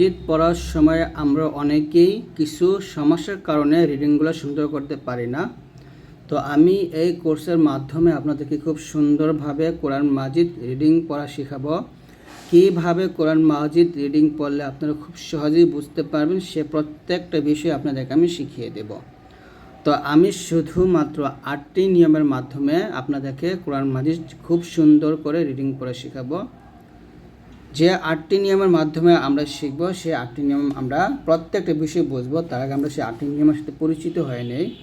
শীত পড়ার সময় আমরা অনেকেই কিছু সমস্যার কারণে রিডিংগুলো সুন্দর করতে পারি না। তো আমি এই কোর্সের মাধ্যমে আপনাদেরকে খুব সুন্দরভাবে কোরআন মাজিদ রিডিং পড়া শেখাবো। কীভাবে কোরআন মাজিদ রিডিং পড়লে আপনারা খুব সহজেই বুঝতে পারবেন, সে প্রত্যেকটা বিষয় আপনাদেরকে আমি শিখিয়ে দেব। তো আমি শুধুমাত্র আটটি নিয়মের মাধ্যমে আপনাদেরকে কোরআন মাজিদ খুব সুন্দর করে রিডিং পড়া শেখাবো। যে আটটি নিয়মের মাধ্যমে আমরা শিখব, সেই আটটি নিয়ম আমরা প্রত্যেকটা বিষয় বুঝব। তার আগে আমরা সেই আটটি নিয়মের সাথে পরিচিত হয়ে নেই।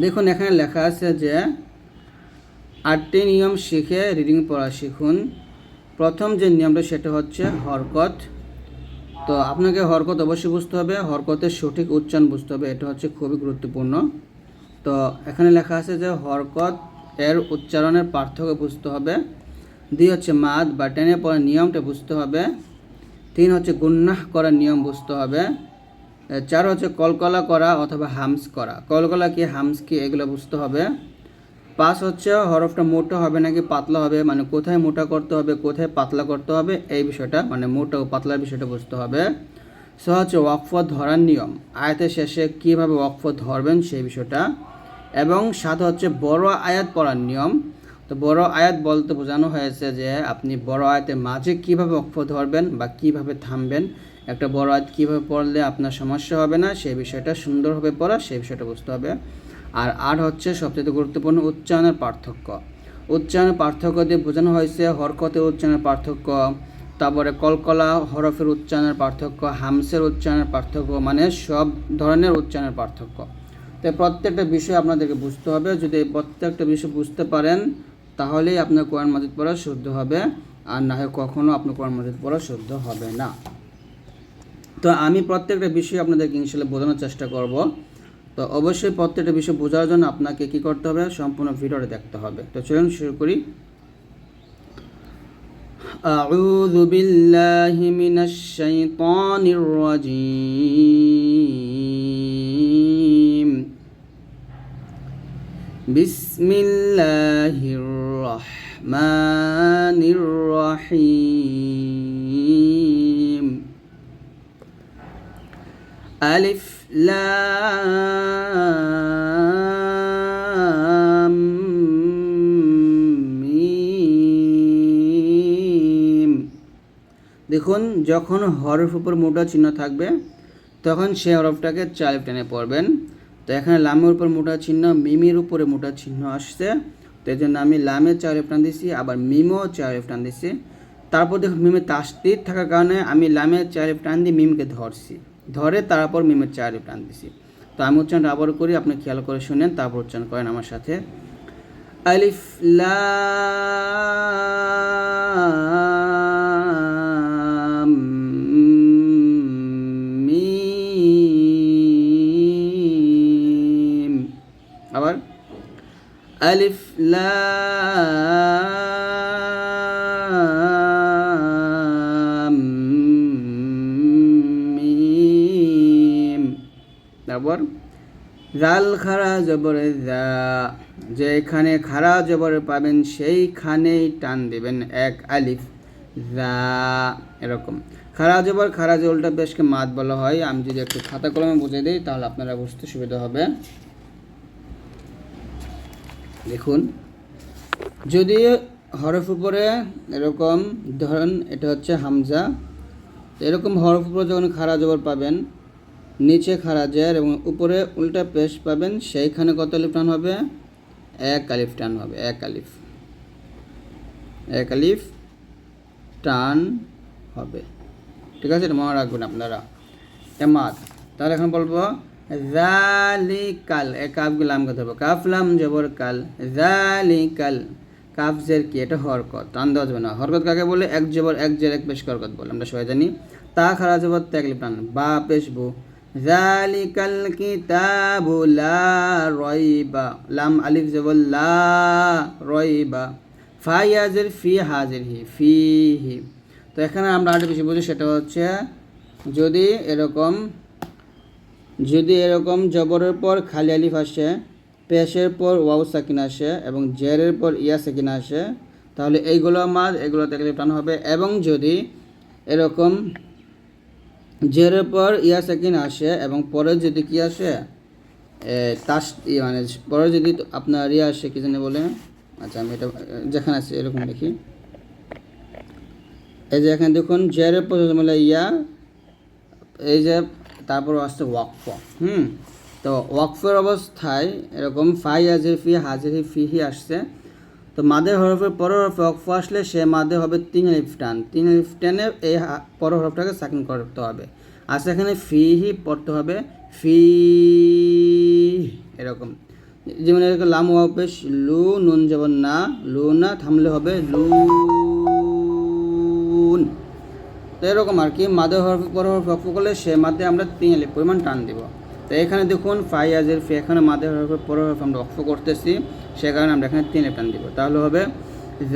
দেখুন, এখানে লেখা আছে যে, আটটি নিয়ম শিখে রিডিং পড়া শিখুন। প্রথম যে নিয়মটা, সেটা হচ্ছে হরকত। তো আপনাকে হরকত অবশ্যই বুঝতে হবে। হরকতের সঠিক উচ্চারণ বুঝতে হবে। এটা হচ্ছে খুবই গুরুত্বপূর্ণ। তো এখানে লেখা আছে যে, হরকত এর উচ্চারণের পার্থক্য বুঝতে হবে। দুই হচ্ছে মাদ বা টেনে পড়ার নিয়মটা বুঝতে হবে। তিন হচ্ছে গুন্নাহ করার নিয়ম বুঝতে হবে। চার হচ্ছে কলকলা করা অথবা হামস করা। কলকলা কি, হামস কি, এগুলো বুঝতে হবে। পাঁচ হচ্ছে হরফটা মোটা হবে নাকি পাতলা হবে মানে কোথায় মোটা করতে হবে, কোথায় পাতলা করতে হবে, এই বিষয়টা মানে মোটা ও পাতলার বিষয়টা বুঝতে হবে। ছ হচ্ছে ওয়াকফ ধরার নিয়ম। আয়াতের শেষে কীভাবে ওয়াকফ ধরবেন সেই বিষয়টা। এবং সাত হচ্ছে বড় আয়াত পড়ার নিয়ম। তো বড় আয়াত বলতে বোঝানো হয়েছে যে আপনি বড় আয়াতের মাঝে কীভাবে অক্ষ ধরবেন বা কীভাবে থামবেন, একটা বড় আয়াত কীভাবে পড়লে আপনার সমস্যা হবে না, সেই বিষয়টা সুন্দরভাবে পড়া, সেই বিষয়টা বুঝতে হবে। আর আর হচ্ছে সবচেয়ে গুরুত্বপূর্ণ উচ্চারণের পার্থক্য। উচ্চারণের পার্থক্য দিয়ে বোঝানো হয়েছে হরকতের উচ্চারণের পার্থক্য, তারপরে কলকলা হরফের উচ্চারণের পার্থক্য, হামসের উচ্চারণের পার্থক্য মানে সব ধরনের উচ্চারণের পার্থক্য। তো প্রত্যেকটা বিষয় আপনাদেরকে বুঝতে হবে। যদি প্রত্যেকটা বিষয় বুঝতে পারেন তাহলেই আপনার কোরআন মাজিদ পড়া শুদ্ধ হবে আর না হয় কখনও আপনার কোরআন মাজিদ পড়া শুদ্ধ হবে না তো আমি প্রত্যেকটা বিষয় আপনাদেরকে ইনশাল্লাহ বোঝানোর চেষ্টা করব তো অবশ্যই প্রত্যেকটা বিষয় বোঝার জন্য আপনাকে কি করতে হবে সম্পূর্ণ ভিডিওটা দেখতে হবে তো চলুন শুরু করি أعوذ بالله من الشيطان الرجيم বিসমিল্লাহির রহমানির রহিম আলিফ লাম মিম দেখুন, যখন হরফ উপর মোটা চিহ্ন থাকবে, তখন সে হরফটাকে চালিপ টেনে পড়বেন। তো এখানে লামের উপর মোটা চিহ্ন, মিমির উপরে মোটা চিহ্ন আসছে। তো এই জন্য আমি লামের চালিপ টান দিছি, আবার মিমও চালিপ টান দিছি। তারপর দেখুন মিমের তাস্তির থাকার কারণে আমি লামের চালিপ টান দিয়ে মিমকে ধরছি। ধরে তারপর মিমের চালিপ টান দিছি। তো আমি উচ্চারণ আবার করি, আপনি খেয়াল করে শুনেন, তারপর উচ্চারণ করেন আমার সাথে। আলিফ লাম আলিফ লাম মিম তারপর জাল খারা জবরে যা যেখানে খারা জবর পাবেন সেইখানেই টান দেবেন এক আলিফ যা এরকম। খারা জবর খারা জবরটা বেশকে মাত বলা হয়। আমি যদি একটু খাতা কলমে বুঝে দিই, তাহলে আপনারা বুঝতে সুবিধা হবে। দেখুন। যদি হরফ উপরে এরকম, ধরেন এটা হচ্ছে হামজা, এরকম হরফ উপরে যখন খারা জবর পাবেন, নিচে খারা জের এবং উপরে উল্টা পেশ পাবেন, সেইখানে কত আলিফ টান হবে? এক আলিফ টান হবে, এক আলিফ। এক আলিফ টান হবে। ঠিক আছে, এটা মনে রাখবেন আপনারা। এমাদ, তাহলে এখন বলব জালিকাল এ কাফ গুলাম কথা হবে কাফ লাম জবর কাল। জালিকাল কাফ জের কি? এটা হরকত। টান যাবে না। হরকত কাকে বলে? এক জবর, এক জের, এক পেশ হরকত বলে। আমরা সবাই জানি। তা খারা জবর ত্যাগ লিপ টান বা পেশ বু জালিকাল কিতাবু লা রয়বা। লাম আলিফ জবর লা রয়বা। ফাইয়াজের ফি হাজির হি ফি হি তো এখানে আমরা আরেকটা বেশি বুঝি, সেটা হচ্ছে যদি এরকম যদি এরকম জবরের পর খালি আলিফ আসে, পেশের পর ওয়াউ সাকিন আসে এবং জেরের পর ইয়া সাকিন আসে, তাহলে এইগুলো মাদ এগুলো দেখলে টান হবে। এবং যদি এরকম জেরের পর ইয়া সেকেন্ড আসে এবং পরে যদি কি আসে তাস মানে পরে যদি আপনার ইয়ে আসে, কি জানি বলে? আচ্ছা আমি এটা, যেখানে আছে এরকম দেখি। এই যে এখানে দেখুন, জেরের পর ইয়া, এই যে তারপর আসছে ওয়াকফ। হুম? তো ওয়াকফের অবস্থায় এরকম ফাই হাজির ফি, হাজির ফিহি আসছে। তো মাদের হরফের পরের হরফে ওয়াকফ আসলে সে মাদে হবে তিন আলিফ টান। তিন আলিফ টানে এই পরের হরফটাকে সাকিন করতে হবে। আর সেখানে ফিহি পড়তে হবে, ফি এরকম। যেমন এরকম লাম ওয়াপেশ লু, নুন যেমন না, লু না থামলে হবে লুন তো এরকম আর কি, মাদে হরফ পর হরফ করলে সে মাদে আমরা তিন পরিমাণ টান দিব। তো এখানে দেখুন, ফাইয়াজের ফি এখানে মাদে হরফের পর হরফ আমরা অক্ষ করতেছি, সে কারণে আমরা এখানে তিন টান দিব। তাহলে হবে,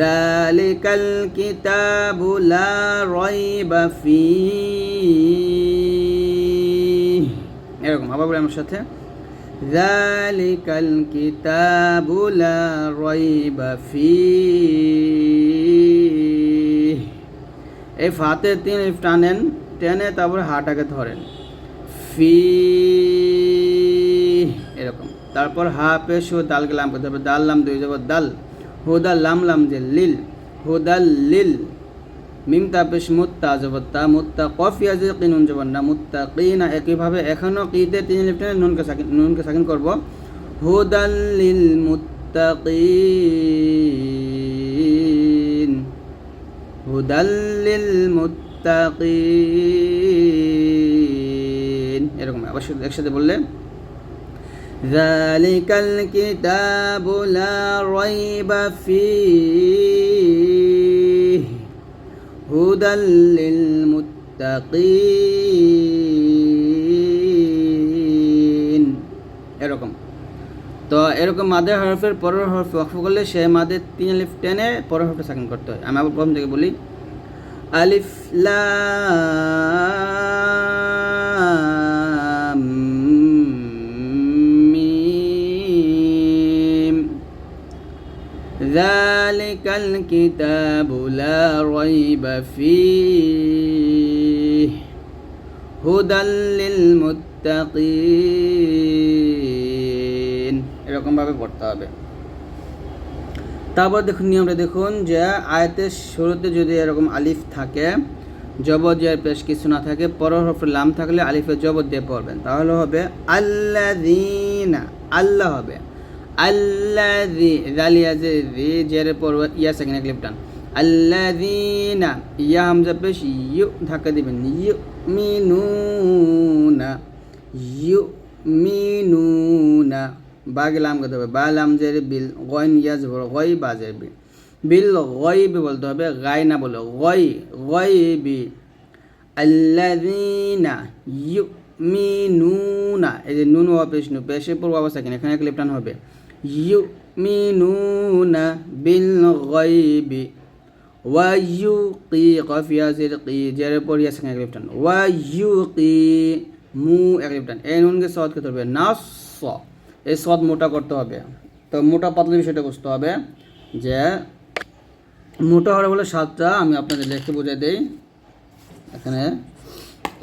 জালিকাল কিতাবু রয় রাইবা ফি এরকম আবার বলি আমার সাথে, জালিকাল কিতাবুলা রয় রাইবা ফি এই ফাতে তিন লিফ টানেন, টেনে তারপরে হাটাকে ধরেন। ফি এরকম। তারপর হা পেশ ও দালকে লাম করতে হবে দাল, লাম, দুই যাব দাল। হুদা লাম লাম, যে, লিল। হুদাল লিল। মিম তাপেশ মুত্তা জবত্তা মুত্তা কফি কফিয়া যে কিনুন জবন না মুত্তা কিনা একইভাবে এখনও কিতে তিন, লিফ, টেনে নুনকে সাকিন নুনকে সাকিন করব। হুদাল লিল মুত্তাকিন هدى للمتقين এরকম আবার শুধু একসাথে বললে ذلك الكتاب لا ريب فيه هدى للمتقين এরকম তো এরকম মাদে হরফের পরের হরফ ওয়াকফ করলে সে মাদে তিন আলিফ টেনে পরের হরফে সাকিন করতে হয়। আমি আবার প্রথম থেকে বলি, আলিফ লাম মিম। যালিকাল কিতাবু লা রাইবা ফিহি। এরকম ভাবে পড়তে হবে। তারপর দেখুন, নিয়মটা দেখুন যে আয়াতের শুরুতে যদি এরকম আলিফ থাকে জবর জের পেশ কিছু না থাকে হরফে লাম থাকলে আলিফের জবর দিয়ে পড়বেন। তাহলে হবে আল্লাযীনা, আল্লাহ হবে। পর মিনুনা বাগে লাম করতে হবে? বা জের বিল, গয়ন ইয়াজ বড় গই বাজের বিল। বিল গই বি বলতে হবে, গাই না বলে গই গয়বি আল্লাযীনা ইউমিনুনা, এই যে নুন ওয়া পেশ নু পেশে পর ওয়া সাকিন এখানে এক লেফটান হবে। ইউমিনুনা বিল গয়বি ওয়া ইউকি কফিয়া জির কি জের পর ইয়া সাকিন এক লেফটান ওয়া ইউকি মু এক লেফটান এই নুনকে সদ করতে হবে নাস এই সদ মোটা করতে হবে। তো মোটা পাতলা বিষয়টা বুঝতে হবে যে মোটা হরফ হলো সাতটা আমি আপনাদের লিখে বুঝিয়ে দিই। এখানে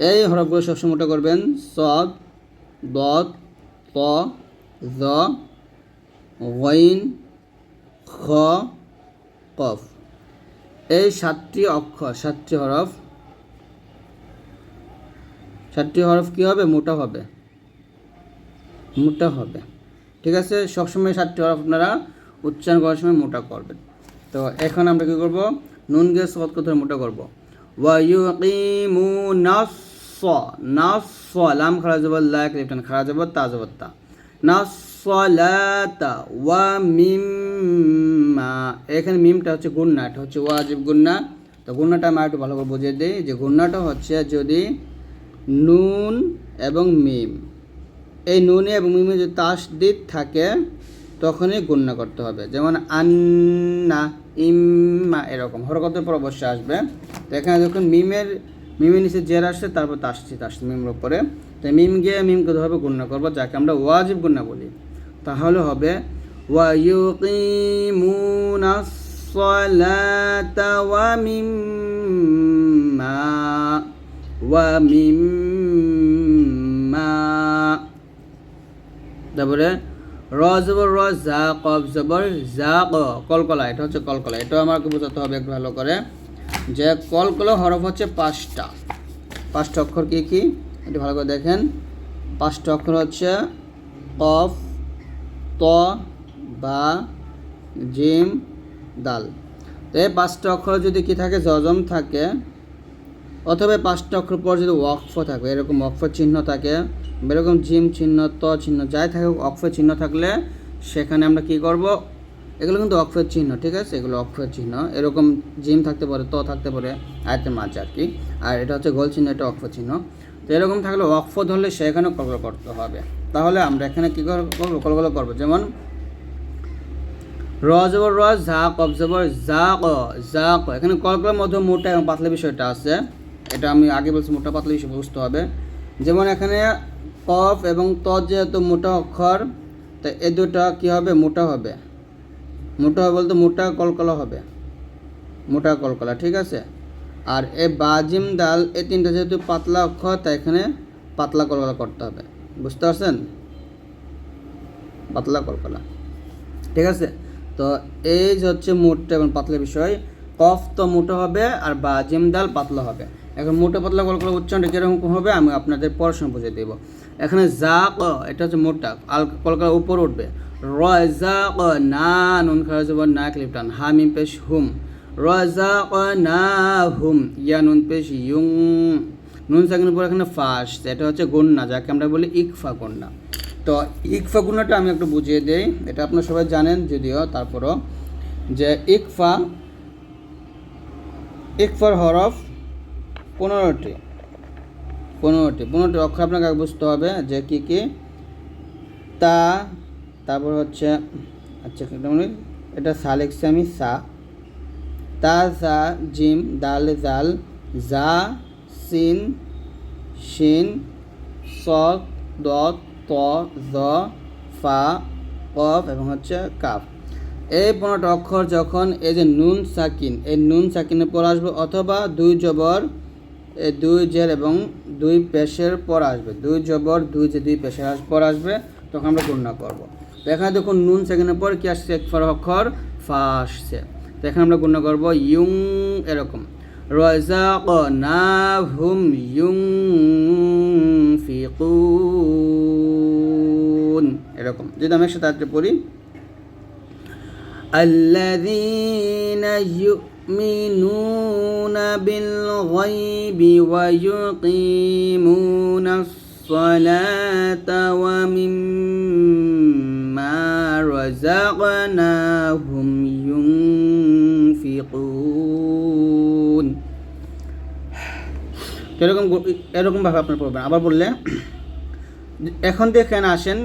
এই হরফগুলো সবসময় মোটা করবেন। সদ দত ত জ খ, কফ। এই সাতটি অক্ষর, সাতটি হরফ। সাতটি হরফ কী হবে? মোটা হবে। মোটা হবে। ঠিক আছে? সবসময় সাতটি হরফ আপনারা উচ্চারণ করার সময় মোটা করবেন। তো এখন আমরা কী করব? নুন গিয়ে সৎ কথা মোটা করব? ওয়াইমু নাস নাস লাম খারা যাব লাক লিপটান খারা যাব তা যাব তা। নাসলাতা ওয়া মিম্মা। এখানে মিমটা হচ্ছে গুন্না এটা হচ্ছে ওয়াজিব গুন্না তো গুন্নাটা আমি একটু ভালো করে বুঝিয়ে দিই যে গুন্নাটা হচ্ছে যদি নুন এবং মিম। এই নুনে এবং মিমে যদি তাসদিদ থাকে, তখনই গুণনা করতে হবে। যেমন আন্না ইম্মা এরকম। হরকতের পর অবশ্যই আসবে। তো এখানে যখন মিমের মিমের নিচে জের আসছে, তারপর তাসছি তাস মিমের উপরে। তো মিম গিয়ে মিমকে ধরবে গণ্য করব, যাকে আমরা ওয়াজিব গণ্য বলি। তাহলে হবে ওয়াইমুনা ওয়া মিম্মা ওয়া মিম্মা তারপরে র জবর র জা কব জবর জা, ক, কলকলা, এটা হচ্ছে কলকলা। এটাও আমাকে বোঝাতে হবে একটু ভালো করে যে কলকলা হরফ হচ্ছে পাঁচটা। পাঁচটা অক্ষর কি কি? একটু ভালো করে দেখেন। পাঁচটা অক্ষর হচ্ছে কফ, ত, বা, জিম, দাল। তো এই পাঁচটা অক্ষর যদি কি থাকে জজম থাকে, অথবা পাঁচটা অক্ষর পর যদি ওয়াকফ থাকে, এরকম ওয়াকফ চিহ্ন থাকে এরকম জিম চিহ্ন, ত চিহ্ন, যাই থাকে অক্ষর চিহ্ন থাকলে সেখানে আমরা কি করব? এগুলো কিন্তু অক্ষর চিহ্ন, ঠিক আছে? এগুলো অক্ষর চিহ্ন। এরকম জিম থাকতে পারে, ত থাকতে পারে, আয়তের মাঝে আর কি। আর এটা হচ্ছে গোল চিহ্ন, এটা অক্ষর চিহ্ন। তো এরকম থাকলে অক্ষ ধরলে সেখানে কলকল করতে হবে। তাহলে আমরা এখানে কী করব? কলকল করব। যেমন, র জবর র, ঝা কব জবর যা ক ক। এখানে কলকলের মধ্যে মোটা এবং পাতলা বিষয়টা আছে। এটা আমি আগে বলছি, মোটা পাতলা বিষয় বুঝতে হবে। যেমন এখানে কফ এবং ত যেহেতু মোটা অক্ষর, তো এ দুটা কী হবে? মোটা হবে। মোটা হবে বলতে মোটা কলকলা হবে। মোটা কলকলা, ঠিক আছে? আর এ বাজিম ডাল এ তিনটা যেহেতু পাতলা অক্ষর, তাই এখানে পাতলা কলকলা করতে হবে। বুঝতে পারছেন? পাতলা কলকলা। ঠিক আছে? তো এই যে হচ্ছে মোটা এবং পাতলা বিষয়, কফ তো মোটা হবে আর বা, জিম ডাল পাতলা হবে। এখন মোটা পাতলা কলকলা উচ্চারণটা কীরকম হবে আমি আপনাদের পড়াশোনা বুঝিয়ে দেবো। এখানে যা ক এটা হচ্ছে মোটা আল কলকার উপর উঠবে। র যা ক না, নুন যাব না ক্লিপটান হা মিম পেশ হুম। র যা ক না, হুম। ইয়া, নুন পেশ ইউং নুন সাকিনের পর এখানে ফার্স্ট এটা হচ্ছে গন্যা যাকে আমরা বলি ইকফা গন্যা তো ইকফা গুণাটা আমি একটু বুঝিয়ে দিই, এটা আপনারা সবাই জানেন যদিও, তারপরও যে ইকফা, ইকফার হরফ পনেরোটি পনেরোটি পনেরোটি অক্ষর আপনাকে বুঝতে হবে যে কী কী। তা, তারপর হচ্ছে আচ্ছা এটা সা লিখছি আমি সা। তা, সা, জিম, দাল, জাল, জা, সিন, শিন স দ ত, জ, ফা, কফ এবং হচ্ছে কাফ। এই পনেরোটা অক্ষর যখন এই যে নুন সাকিন, এই নুন সাকিনের পর আসবে অথবা দুই জবর দুই জের এবং দুই পেশের পর আসবে। দুই জবর, দুই যে দুই পেশের পর আসবে, তখন আমরা গণনা করব। তো এখানে দেখুন, নুন সেকেন্ডের পর কি আসছে? এক ফর অক্ষর ফা আসছে। তো এখানে আমরা গণনা করব ইউং এরকম। রজা না হুম ইউং ফিকুন এরকম। যদি আমি একসাথে পড়ি الذين يؤمنون بالغيب ويقيمون الصلاة ومما رزقناهم ينفقون. এরকম এরকমভাবে আপনার পড়বেন। আবার বললে, এখন থেকে আসেন,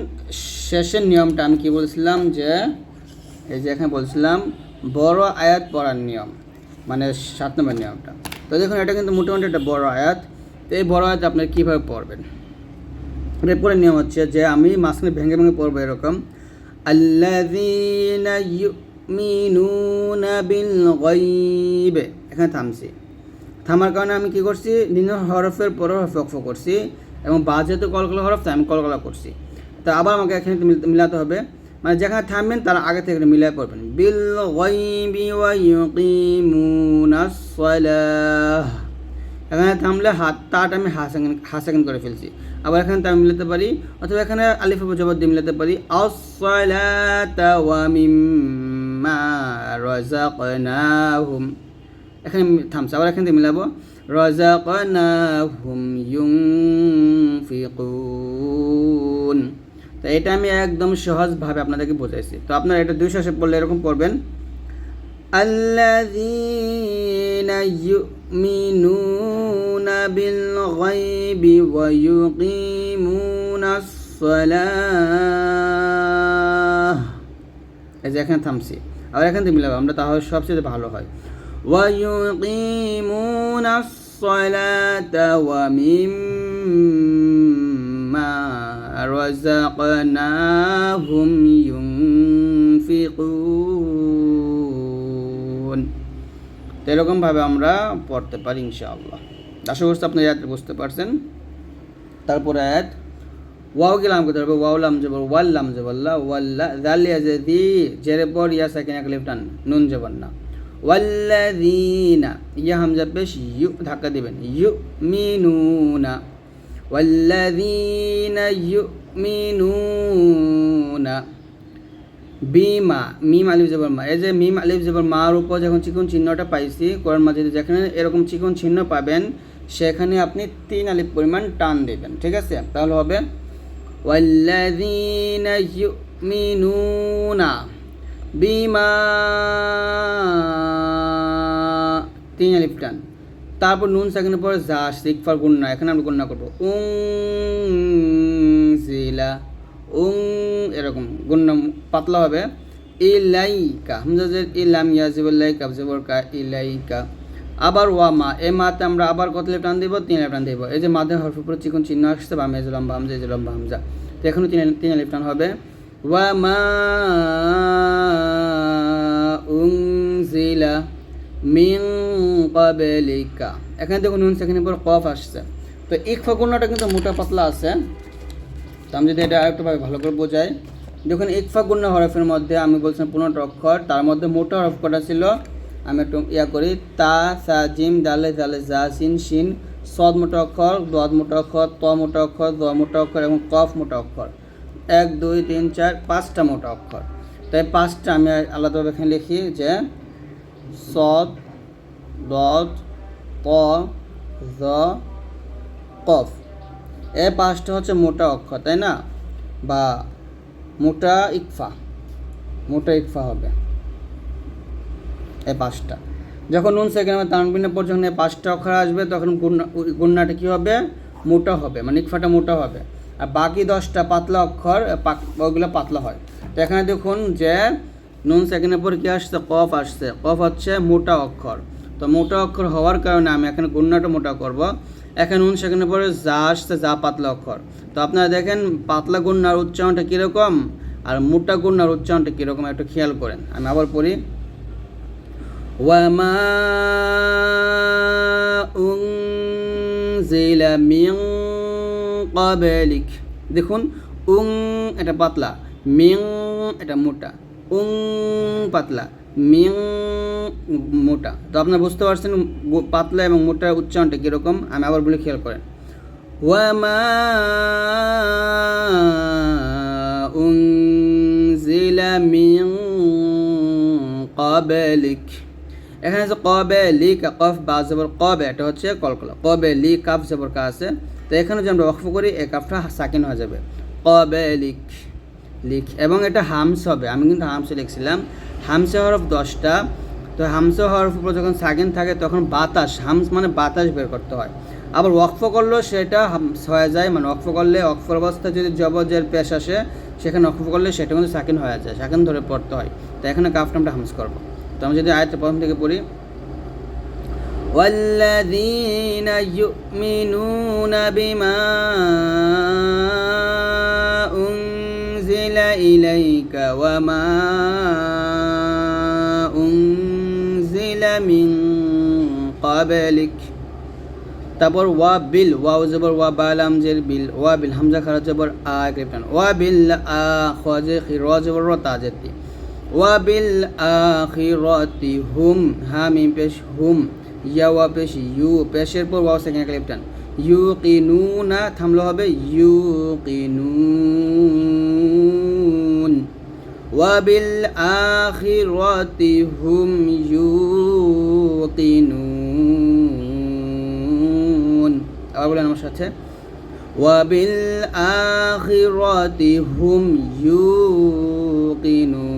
শেষের নিয়মটা আমি কি বলছিলাম যে এই যে এখানে বলছিলাম, বড় আয়াত পড়ার নিয়ম মানে সাত নম্বর নিয়মটা। তো দেখুন, এটা কিন্তু মোটামুটি একটা বড় আয়াত। তো এই বড় আয়াত আপনি কীভাবে পড়বেন? এরপরে নিয়ম হচ্ছে যে, আমি মাঝখানে ভেঙে ভেঙে পড়ব এরকম গায়বে। এখানে থামছি। থামার কারণে আমি কি করছি? নিম্ন হরফের পর হরফ করছি এবং বা যেহেতু কলকলা হরফ, তাই আমি কলকলা করছি। তা আবার আমাকে এখানে মিলাতে হবে মানে যেখানে থামবেন তার আগে থেকে মিলাই পড়বেন। বিল এখানে থামলে হাত তাট আমি হা সেকেন্ড হা সেকেন্ড করে ফেলছি। আবার এখানে তা মিলাতে পারি, অথবা এখানে আলিফ জবাব দিয়ে মিলাতে পারি, আসসালাতা এখানে থামছে, আবার এখান থেকে মিলাবো, রাযাকনাহুম ইউনফিকুন। তো এটা আমি একদম সহজভাবে আপনাদেরকে বোঝাইছি তো আপনারা এটা দুই শেষে পড়লে এরকম পড়বেন الذين يؤمنون بالغيب ويقيمون الصلاة এই যে এখানে থামছি আবার এখান থেকে মিলাবো আমরা তাহলে সবচেয়ে ভালো হয় ويقيمون الصلاة ومما رزقناهم ينفقون তো এরকমভাবে আমরা পড়তে পারি ইনশাআল্লাহ আশা করছি আপনি আয়াত বুঝতে পারছেন তারপরে আয়াত ওয়াও কে লাম করতে হবে ওয়াও লাম জবর ওয়াল লাম জবল্লা ওয়াল্লা জালিয়া জেদি জেরে পর ইয়া সাকিন এক লিফটান নুন জবর না ওয়াল্লাযীনা ইয়া হামজা পেশ ইউ ধাক্কা দিবেন ইউ মিনুনা ওয়াল্লাযীনা ইউমিনুনা বিমা মিম আলিফ জবর মা এই যে মিম আলিফ জবর মার উপর যখন চিকন চিহ্নটা পাইছি, কোরআন মাজিদে যেখানে এরকম চিকন চিহ্ন পাবেন, সেখানে আপনি তিন আলিফ পরিমাণ টান দেবেন, ঠিক আছে? তাহলে হবে ওয়াল্লাযীনা ইউমিনুনা বিমা তিন আলিফ টান। তারপর নুন সেকেন্ডের পর যা শিকফার গুন্না এখানে আমরা গুন্না করব। উং জিলা উং এরকম গুন্না পাতলা হবে। ইলাইকা হামজাজের ইলাম ইয়াজিবুল্লাহ কাবজিবর কা ইলাইকা। আবার ওয়া মা, এ মাতে আমরা আবার কত লেপ টান দিব? তিন লেপ টান দিব। এই যে মাঝে হরফ উপরে চিকন চিহ্ন আসছে বা মেজ লম্বা হামজা, এই যে লম্বা হামজা। তো এখানে তিন তিন লেপ টান হবে। ওয়া মা উনজিলা মিন ক্বাবলিকা এখানে দেখুন নুন, সেখানে পর কফ আসছে। তো ইকফা গুণটা কিন্তু মোটা পাতলা আছে। তো আমি যদি এটা আরেকটুভাবে ভালো করে বোঝাই। দেখুন ইকফা গুণ্য হরফের মধ্যে আমি বলছিলাম পনেরোটা অক্ষর। তার মধ্যে মোটা হরফ কটা ছিল? আমি একটু ইয়া করি। তা, সা, জিম, দালে দালে জা সিন, শিন, সদ মোটা অক্ষর, দদ মোটা অক্ষর, ত মোটা অক্ষর, দ মোটা অক্ষর এবং কফ মোটা অক্ষর। এক, দুই, তিন, চার, পাঁচটা মোটা অক্ষর। তাই পাঁচটা আমি আলাদাভাবে এখানে লিখি যে সদ দদ ত জ কফ। এ পাঁচটা হচ্ছে মোটা অক্ষর, তাই না? বা মোটা ইকফা। মোটা ইকফা হবে। এ পাঁচটা। যখন নুন সেকেন্ড তানবিনের পর যখন এ পাঁচটা অক্ষর আসবে, তখন গুণাটা কী হবে? মোটা হবে মানে ইকফাটা মোটা হবে। আর বাকি দশটা পাতলা অক্ষর ওগুলো পাতলা হয়। তো এখানে দেখুন যে নুন সেকেন্ডের পর কী আসছে? কফ আসছে। কফ হচ্ছে মোটা অক্ষর। তো মোটা অক্ষর হওয়ার কারণে আমি এখানে গুন্নাটা মোটা করব। এখানে উন সেখানে পরে যা আসছে যা পাতলা অক্ষর। তো আপনারা দেখেন, পাতলা গুণ্যার উচ্চারণটা কীরকম আর মোটা গুণ্যার উচ্চারণটা কীরকম একটু খেয়াল করেন। আমি আবার পড়ি। ওয়ামা উং দেখুন, উং এটা পাতলা মিং এটা মোটা, উং পাতলা মিং মোটা। তো আপনারা বুঝতে পারছেন পাতলা এবং মোটার উচ্চারণটা কীরকম? আমি আবার বলে খেয়াল করেন। ওয়ামা উনজিলা মিন ক্বাবলিক। এখানে যে কবে লি কফ, বা জবর কবে এটা হচ্ছে কলকলা। কবে লি কাফ, জবর কা আছে। তো এখানে যদি আমরা অক্ষ করি, এই কাফটা সাকিন হয়ে যাবে। কবে লিখ লিখ। এবং এটা হামস হবে। আমি কিন্তু হামসে লিখছিলাম। হামসে হরফ দশটা। তো হামসে হরফ উপর যখন সাকিন থাকে তখন বাতাস হামস মানে বাতাস বের করতে হয় আবার ওয়াকফ করলেও সেটা হামস হয়ে যায় মানে ওয়াকফ করলে অক্ষর অবস্থায় যদি জবজের পেশ আসে সেখানে ওয়াকফ করলে সেটা কিন্তু সাকিন হয়ে যায় সাকিন ধরে পড়তে হয় তো এখানে কাফটা আমরা হামস করবো তো আমি যদি আয়তে প্রথম থেকে পড়ি والذين يؤمنون بما أنزل إليك وما أنزل من قبلك তারপর ওয়া বিল ওয়াও জবর ওয়া বালাম জের বিল ওয়া বিল হামজা খারাজ জবর আ ক্রিপ্টান ওয়া বিল আ খাজে খির জবর র তাজেতি ওয়া বিল আখিরাতি হুম হা মিম পেশ হুম ইয়া ওয়া পেশ ইউ পেশের পর ওয়াও সেকেন্ড ক্লিপটান ইউ কিনুনা থামলো হবে ইউ কিনুন আখিরাতি হুম ইউকিনুন আবার বলেন আমার সাথে। আখিরাতি হুম ইউকিনুন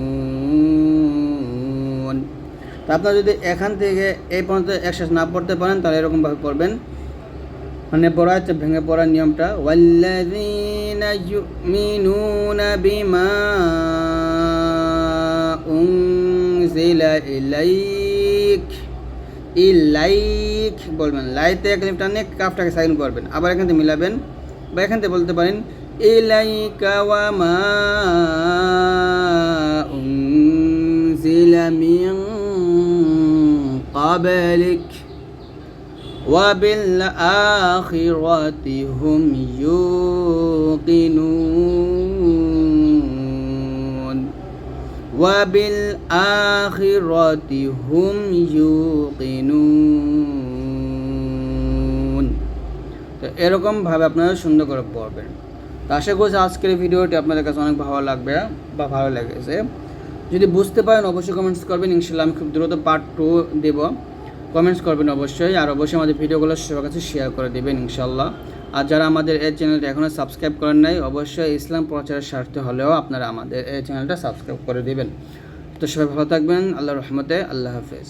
তা আপনারা যদি এখান থেকে এই পর্যন্ত একসাথে না পড়তে পারেন, তাহলে এরকমভাবে পড়বেন। মানে পড়া হচ্ছে, ভেঙে পড়ার নিয়মটা। ওয়াল্লাযীনা ইউমিনুনা বিমা উনজিলা ইলাইক ইলাইক বলবেন লাইতে এক লিফট টানে কাফটাকে সাইন করবেন আবার এখান থেকে মিলাবেন বা এখান থেকে বলতে পারেন ইলাইকা ওয়া মা উনজিলা মিন قبلك وبالآخرة هم يوقنون وبالآخرة هم يوقنون তো এরকমভাবে আপনারা সুন্দর করে পড়বেন তো আশা করছি আজকের ভিডিওটি আপনাদের কাছে অনেক ভালো লাগবে বা ভালো লেগেছে যদি বুঝতে পারেন অবশ্যই কমেন্টস করবেন ইনশাল্লাহ আমি খুব দ্রুত পার্ট টু দেব কমেন্টস করবেন অবশ্যই আর অবশ্যই আমাদের ভিডিওগুলো সবার কাছে শেয়ার করে দেবেন ইনশাল্লাহ আর যারা আমাদের এই চ্যানেলটা এখনও সাবস্ক্রাইব করেন নাই, অবশ্যই ইসলাম প্রচারের স্বার্থে হলেও আপনারা আমাদের এই চ্যানেলটা সাবস্ক্রাইব করে দেবেন। তো সবাই ভালো থাকবেন আল্লাহ রহমতে, আল্লাহ হাফেজ।